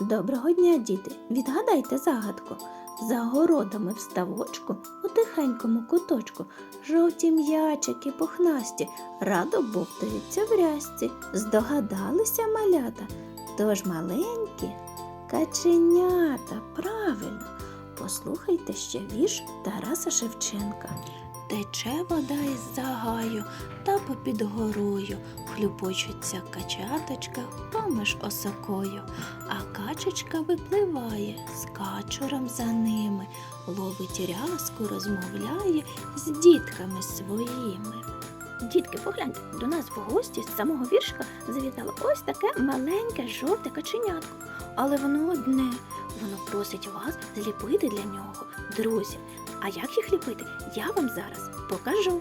Доброго дня, діти! Відгадайте загадку. За городами в ставочку, у тихенькому куточку, жовті м'ячики пухнасті, радо бовтаються в рязці. Здогадалися малята? Тож маленькі каченята, правильно. Послухайте ще вірш Тараса Шевченка. Тече вода із загаю та попід горою, хлюпочеться качаточка поміж осокою, а качечка випливає з качуром за ними, ловить рязку, розмовляє з дітками своїми. Дітки, погляньте, до нас в гості з самого віршика завітало ось таке маленьке жовте каченятко. Але воно одне, воно просить вас зліпити для нього друзів. А як їх ліпити, я вам зараз покажу.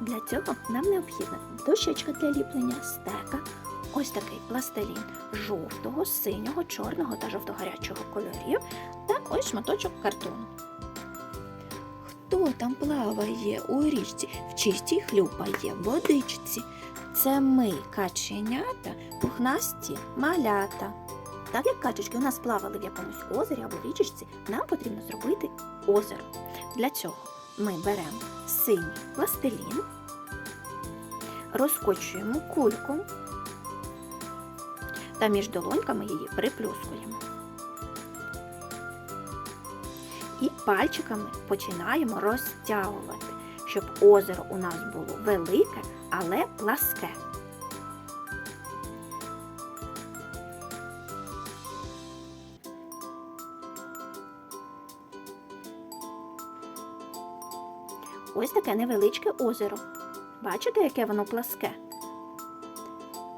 Для цього нам необхідна дощечка для ліплення, стека, ось такий пластилін жовтого, синього, чорного та жовто-гарячого кольорів та ось шматочок картону. Хто там плаває у річці, в чистій хлюпає водичці? Це ми, каченята, пухнасті малята. Так як качечки у нас плавали в якомусь озері або річечці, нам потрібно зробити озеро. Для цього ми беремо синій пластилін, розкочуємо кульку та між долоньками її приплюскуємо. І пальчиками починаємо розтягувати, щоб озеро у нас було велике, але пласке. Ось таке невеличке озеро. Бачите, яке воно пласке?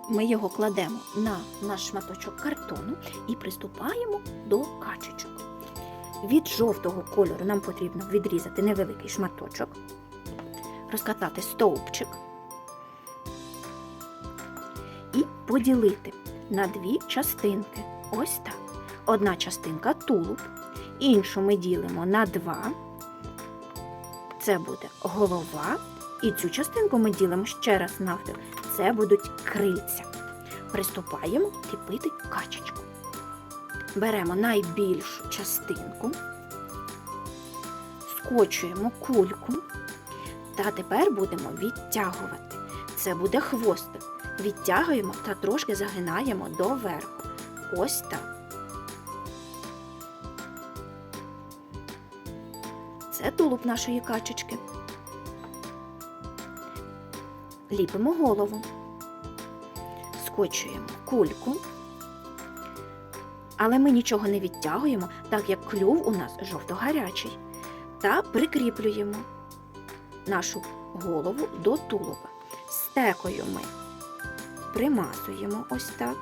Ми його кладемо на наш шматочок картону і приступаємо до качечок. Від жовтого кольору нам потрібно відрізати невеликий шматочок, розкатати стовпчик і поділити на дві частинки. Ось так. Одна частинка тулуб, іншу ми ділимо на два. Це буде голова. І цю частинку ми ділимо ще раз навпіл. Це будуть крильця. Приступаємо ліпити качечку. Беремо найбільшу частинку, скочуємо кульку та тепер будемо відтягувати. Це буде хвостик. Відтягуємо та трошки загинаємо доверху. Ось так. Це тулуб нашої качечки. Ліпимо голову, скочуємо кульку, але ми нічого не відтягуємо, так як клюв у нас жовто-гарячий, та прикріплюємо нашу голову до тулуба. Стекою ми примасуємо ось так.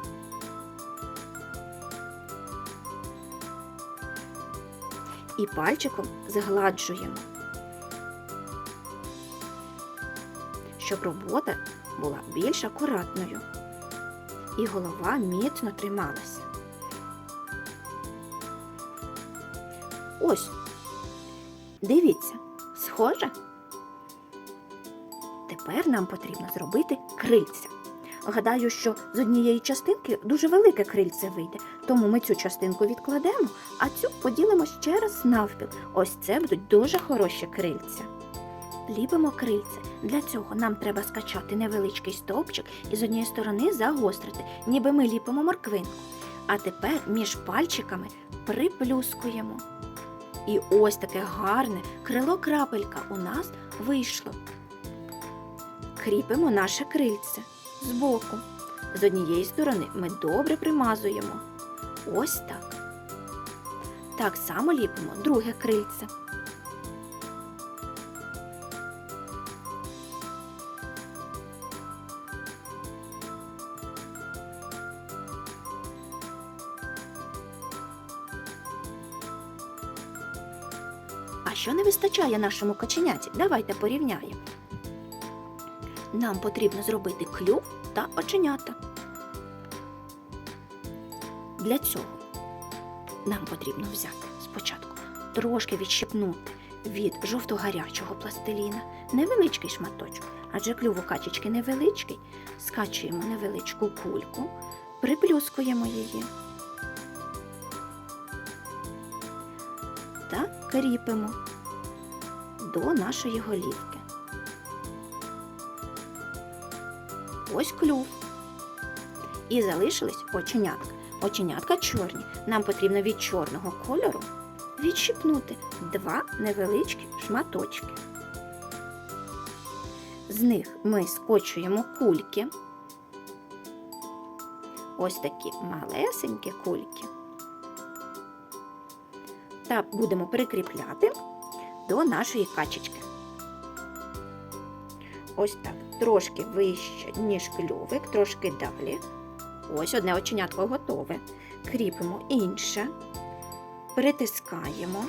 І пальчиком згладжуємо, щоб робота була більш акуратною і голова міцно трималася. Ось, дивіться, схоже. Тепер нам потрібно зробити крильця. Гадаю, що з однієї частинки дуже велике крильце вийде, тому ми цю частинку відкладемо, а цю поділимо ще раз навпіл. Ось це будуть дуже хороші крильця. Ліпимо крильце. Для цього нам треба скачати невеличкий стовпчик і з однієї сторони загострити, ніби ми ліпимо морквинку. А тепер між пальчиками приплюскуємо. І ось таке гарне крило-крапелька у нас вийшло. Кріпимо наше крильце збоку. З однієї сторони ми добре примазуємо. Ось так. Так само ліпимо друге крильце. Що не вистачає нашому каченяті? Давайте порівняємо. Нам потрібно зробити клюв та оченята. Для цього нам потрібно взяти спочатку трошки відщипнути від жовто-гарячого пластиліна невеличкий шматочок, адже клюв у качечки невеличкий. Скачуємо невеличку кульку приплюскуємо її. Та кріпимо до нашої голівки. Ось клюв. І залишились оченятка. Оченятка чорні. Нам потрібно від чорного кольору відщипнути два невеличкі шматочки. З них ми скочуємо кульки. Ось такі малесенькі кульки. Та будемо прикріпляти до нашої качечки. Ось так, трошки вище, ніж клювик, трошки далі. Ось одне оченятко готове. Кріпимо інше, притискаємо.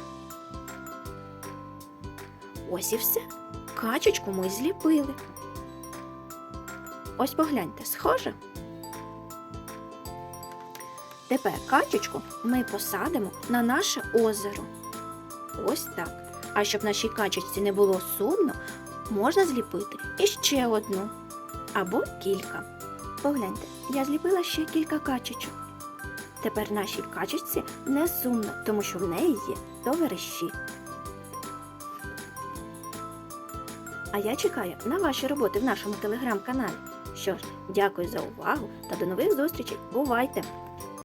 Ось і все. Качечку ми зліпили. Ось погляньте, схоже. Тепер качечку ми посадимо на наше озеро. Ось так. А щоб нашій качечці не було сумно, можна зліпити іще одну або кілька. Погляньте, я зліпила ще кілька качечок. Тепер нашій качечці не сумно, тому що в неї є товариші. А я чекаю на ваші роботи в нашому телеграм-каналі. Що ж, дякую за увагу та до нових зустрічей. Бувайте!